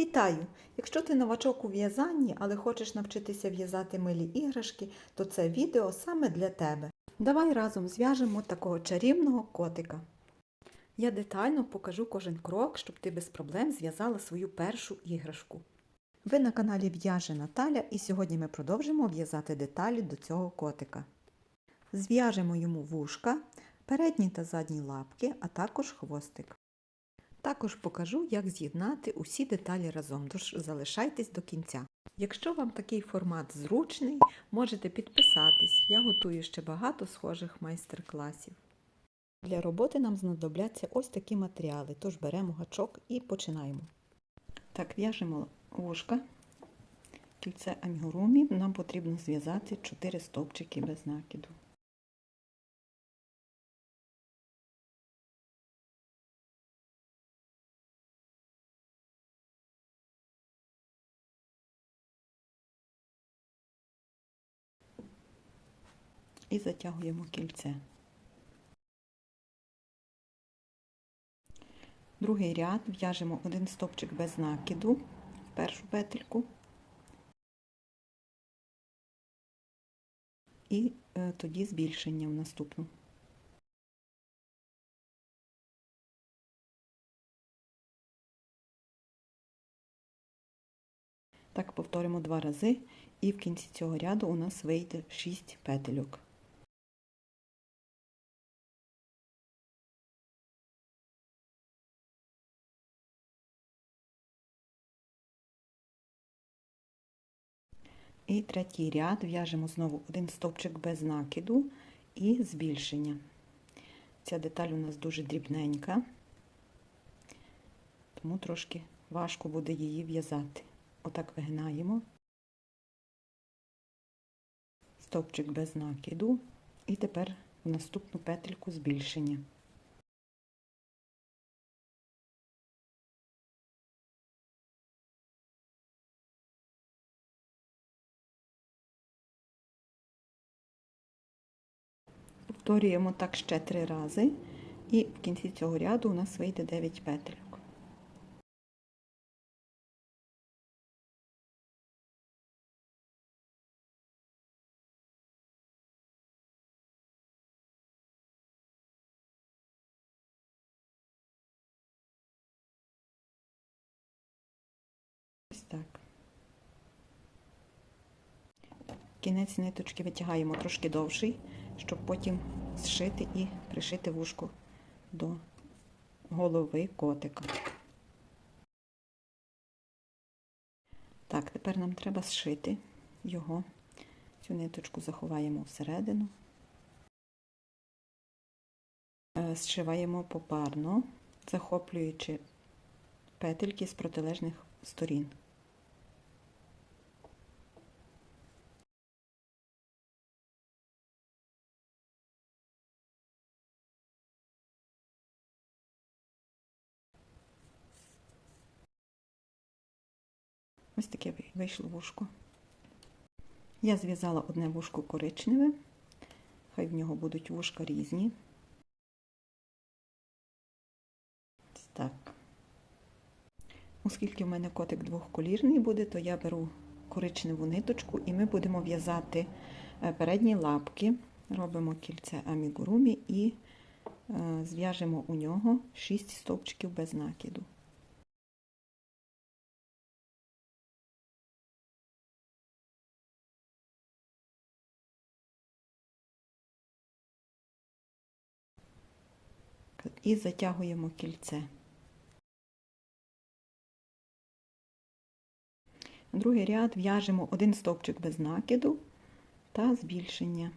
Вітаю! Якщо ти новачок у в'язанні, але хочеш навчитися в'язати милі іграшки, то це відео саме для тебе. Давай разом зв'яжемо такого чарівного котика. Я детально покажу кожен крок, щоб ти без проблем зв'язала свою першу іграшку. Ви на каналі В'яже Наталя і сьогодні ми продовжимо в'язати деталі до цього котика. Зв'яжемо йому вушка, передні та задні лапки, а також хвостик. Також покажу, як з'єднати усі деталі разом, тож залишайтесь до кінця. Якщо вам такий формат зручний, можете підписатись. Я готую ще багато схожих майстер-класів. Для роботи нам знадобляться ось такі матеріали, тож беремо гачок і починаємо. Так, в'яжемо вушка, кільце амігурумі. Нам потрібно зв'язати 4 стовпчики без накиду. І затягуємо кільце. Другий ряд в'яжемо один стопчик без накиду в першу петельку і е, тоді збільшення в наступну. Так повторимо два рази, і в кінці цього ряду у нас вийде 6 петельок. І третій ряд в'яжемо знову один стовпчик без накиду і збільшення. Ця деталь у нас дуже дрібненька, тому трошки важко буде її в'язати. Отак вигинаємо, стовпчик без накиду, і тепер в наступну петельку збільшення. Повторюємо так ще три рази, і в кінці цього ряду у нас вийде 9 петельок. Ось так. Кінець ниточки витягаємо трошки довший, щоб потім зшити і пришити вушко до голови котика. Так, тепер нам треба зшити його. Цю ниточку заховаємо всередину, Е, зшиваємо попарно, захоплюючи петельки з протилежних сторін. Ось таке вийшло вушко. Я зв'язала одне вушко коричневе, хай в нього будуть вушка різні. Так. Оскільки в мене котик двохколірний буде, то я беру коричневу ниточку і ми будемо в'язати передні лапки, робимо кільце амігурумі і зв'яжемо у нього 6 стовпчиків без накиду. І затягуємо кільце. Другий ряд в'яжемо один стовпчик без накиду та збільшення.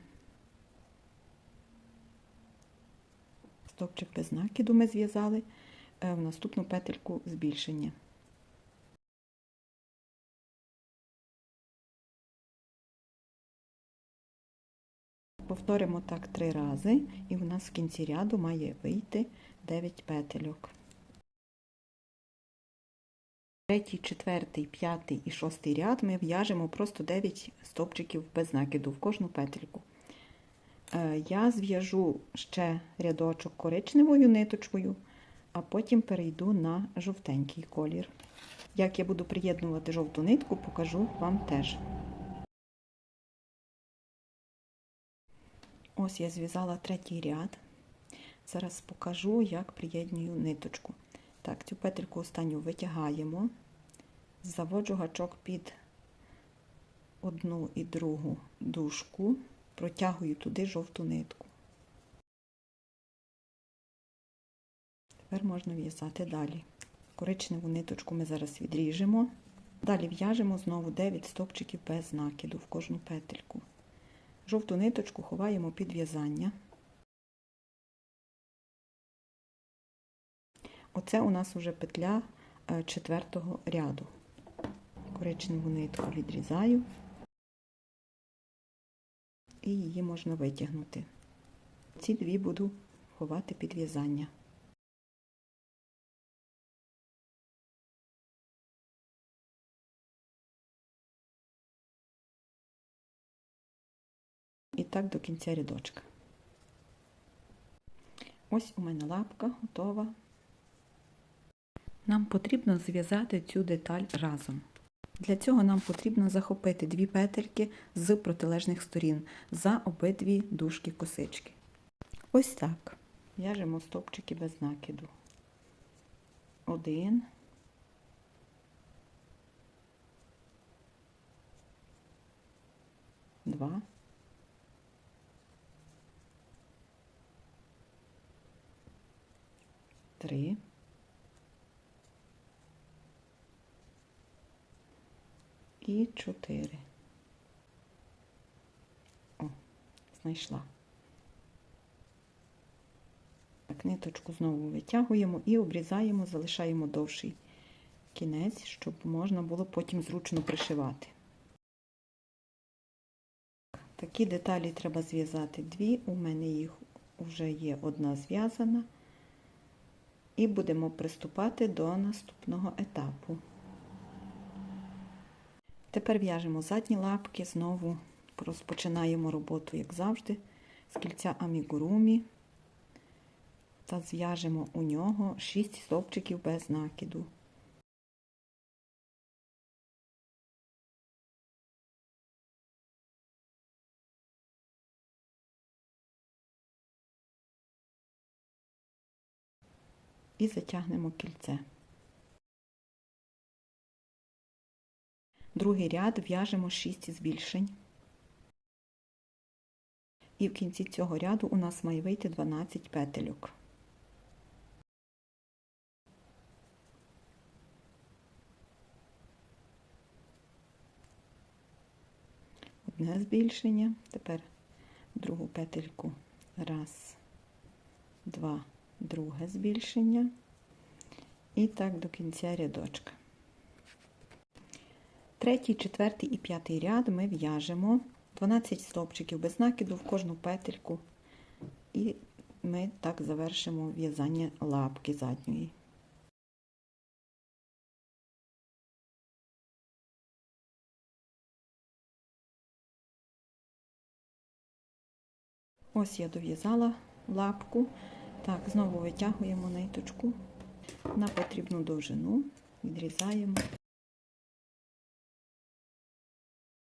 Стовпчик без накиду ми зв'язали в наступну петельку збільшення. Повторимо так три рази, і у нас в кінці ряду має вийти 9 петельок. Третій, четвертий, п'ятий і шостий ряд ми в'яжемо просто 9 стовпчиків без накиду в кожну петельку. Я зв'яжу ще рядочок коричневою ниточкою, а потім перейду на жовтенький колір. Як я буду приєднувати жовту нитку, покажу вам теж. Ось я зв'язала третій ряд. Зараз покажу, як приєднюю ниточку. Так, цю петельку останню витягаємо, заводжу гачок під одну і другу дужку, протягую туди жовту нитку. Тепер можна в'язати далі. Коричневу ниточку ми зараз відріжемо. Далі в'яжемо знову 9 стопчиків без накиду в кожну петельку. Жовту ниточку ховаємо під в'язання. Оце у нас вже петля четвертого ряду. Коричневу нитку відрізаю і її можна витягнути. Ці дві буду ховати під в'язання. Так до кінця рядочка. Ось у мене лапка готова. Нам потрібно зв'язати цю деталь разом. Для цього нам потрібно захопити дві петельки з протилежних сторін за обидві дужки косички. Ось так. В'яжемо стопчики без накиду. Один. Два. Три. І чотири. О, знайшла. Так, ниточку знову витягуємо і обрізаємо, залишаємо довший кінець, щоб можна було потім зручно пришивати. Такі деталі треба зв'язати дві, у мене їх вже є одна зв'язана. І будемо приступати до наступного етапу. Тепер в'яжемо задні лапки, знову розпочинаємо роботу, як завжди, з кільця амігурумі та зв'яжемо у нього 6 стовпчиків без накиду. І затягнемо кільце. Другий ряд в'яжемо 6 збільшень. І в кінці цього ряду у нас має вийти 12 петельок. Одне збільшення. Тепер другу петельку. Раз, два, друге збільшення. І так до кінця рядочка. Третій, четвертий і п'ятий ряд ми в'яжемо 12 стовпчиків без накиду в кожну петельку, і ми так завершимо в'язання лапки задньої. Ось я дов'язала лапку. Так, знову витягуємо ниточку на потрібну довжину, відрізаємо.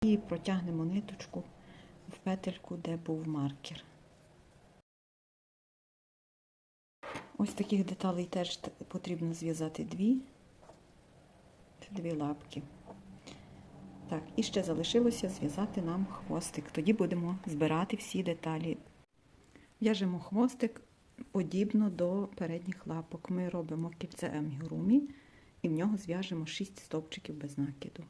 І протягнемо ниточку в петельку, де був маркер. Ось таких деталей теж потрібно зв'язати дві, дві лапки. Так, і ще залишилося зв'язати нам хвостик. Тоді будемо збирати всі деталі. В'яжемо хвостик подібно до передніх лапок. Ми робимо кільце емгурумі і в нього зв'яжемо 6 стовпчиків без накиду.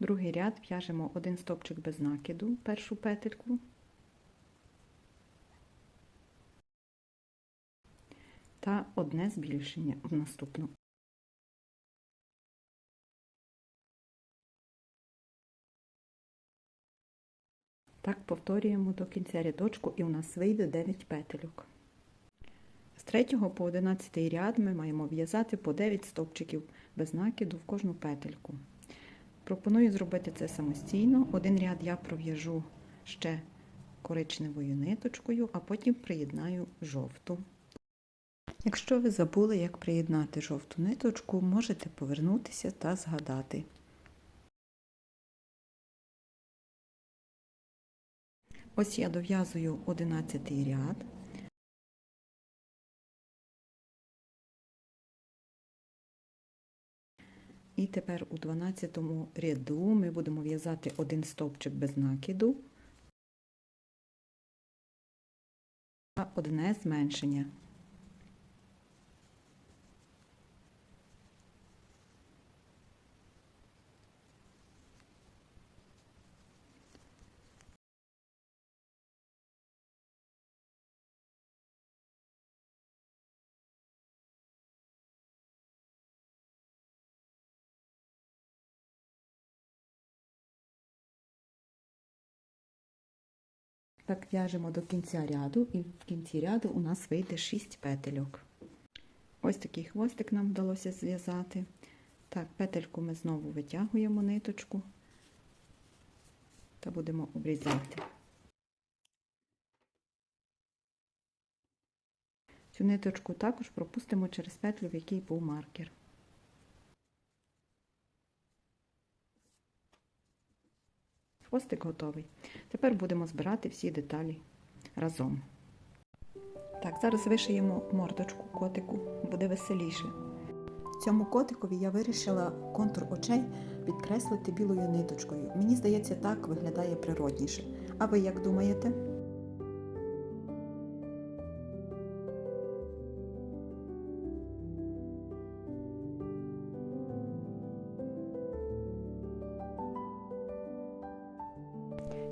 Другий ряд в'яжемо один стопчик без накиду, першу петельку. Та одне збільшення в наступну. Так повторюємо до кінця рядочку і у нас вийде 9 петельок. З 3 по 11 ряд ми маємо в'язати по 9 стовпчиків без накиду в кожну петельку. Пропоную зробити це самостійно. Один ряд я пров'яжу ще коричневою ниточкою, а потім приєднаю жовту. Якщо ви забули, як приєднати жовту ниточку, можете повернутися та згадати. Ось я дов'язую 11 ряд. І тепер у 12 ряду ми будемо в'язати один стовпчик без накиду, та одне зменшення. Так в'яжемо до кінця ряду, і в кінці ряду у нас вийде 6 петельок. Ось такий хвостик нам вдалося зв'язати. Так, петельку ми знову витягуємо ниточку та будемо обрізати. Цю ниточку також пропустимо через петлю, в якій був маркер. Хвостик готовий. Тепер будемо збирати всі деталі разом. Так, зараз вишиємо мордочку котику, буде веселіше. Цьому котикові я вирішила контур очей підкреслити білою ниточкою. Мені здається, так виглядає природніше. А ви як думаєте?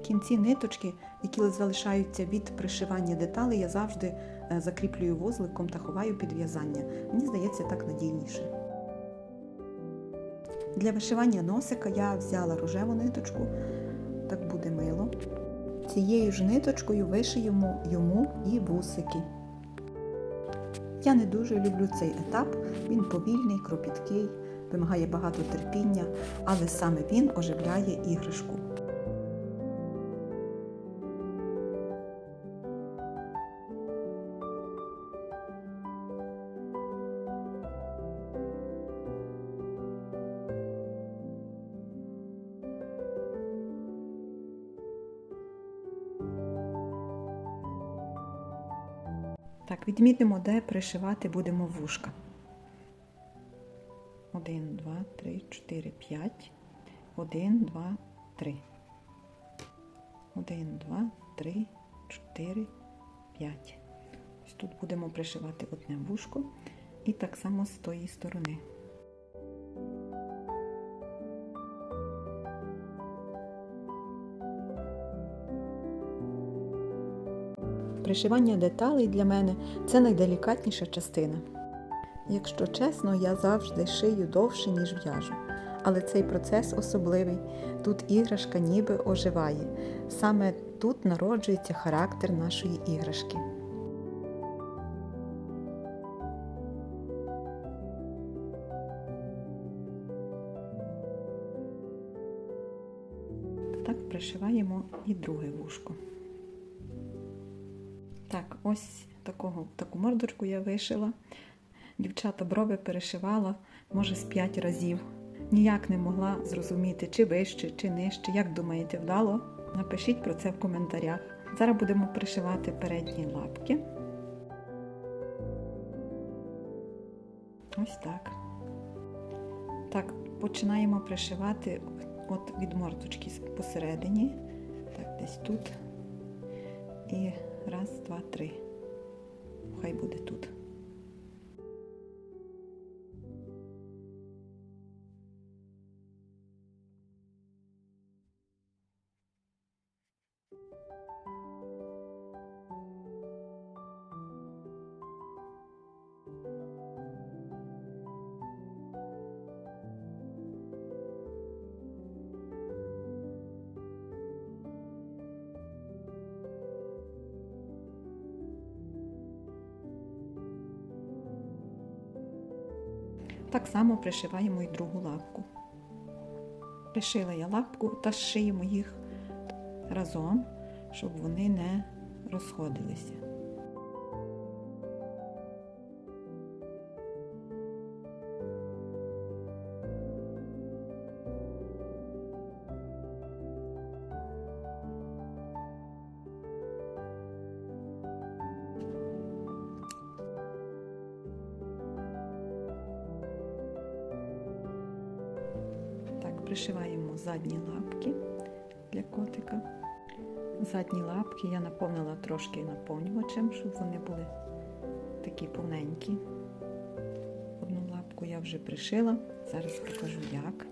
Кінці ниточки, які залишаються від пришивання деталей, я завжди е, закріплюю вузликом та ховаю під в'язання. Мені здається, так надійніше. Для вишивання носика я взяла рожеву ниточку, так буде мило. Цією ж ниточкою вишиємо йому і вусики. Я не дуже люблю цей етап, він повільний, кропіткий, вимагає багато терпіння, але саме він оживляє іграшку. Відмітимо, де пришивати будемо вушка. 1, 2, 3, 4, 5. 1, 2, 3. 1, 2, 3, 4, 5. Ось тут будемо пришивати одне вушко і так само з тої сторони. Пришивання деталей для мене це найделікатніша частина. Якщо чесно, я завжди шию довше, ніж в'яжу. Але цей процес особливий. Тут іграшка ніби оживає. Саме тут народжується характер нашої іграшки. Так пришиваємо і друге вушко. Так, ось такого, таку мордочку я вишила. Дівчата брови перешивала, може, з 5 разів. Ніяк не могла зрозуміти, чи вище, чи нижче. Як думаєте, вдало? Напишіть про це в коментарях. Зараз будемо пришивати передні лапки. Ось так. Так, починаємо пришивати от від мордочки посередині. Так, десь тут. І раз, два, три. Хай буде тут. Так само пришиваємо і другу лапку. Пришила я лапку та зшиємо їх разом, щоб вони не розходилися. Пришиваємо задні лапки для котика. Задні лапки я наповнила трошки наповнювачем, щоб вони були такі повненькі. Одну лапку я вже пришила, зараз покажу як.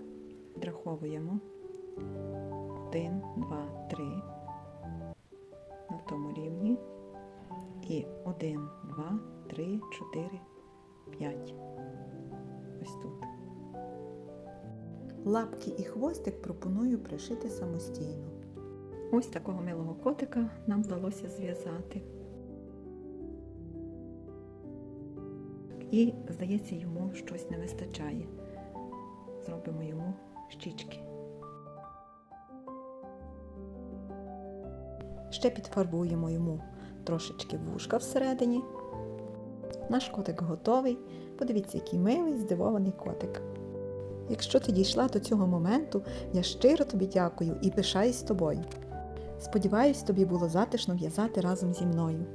Відраховуємо 1, 2, 3 на тому рівні. І 1, 2, 3, 4, 5. Ось тут. Лапки і хвостик пропоную пришити самостійно. Ось такого милого котика нам вдалося зв'язати. І, здається, йому щось не вистачає. Зробимо йому щічки. Ще підфарбуємо йому трошечки вушка всередині. Наш котик готовий. Подивіться, який милий, здивований котик. Якщо ти дійшла до цього моменту, я щиро тобі дякую і пишаюсь тобою. Сподіваюсь, тобі було затишно в'язати разом зі мною.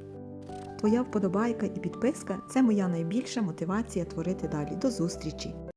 Твоя вподобайка і підписка це моя найбільша мотивація творити далі. До зустрічі!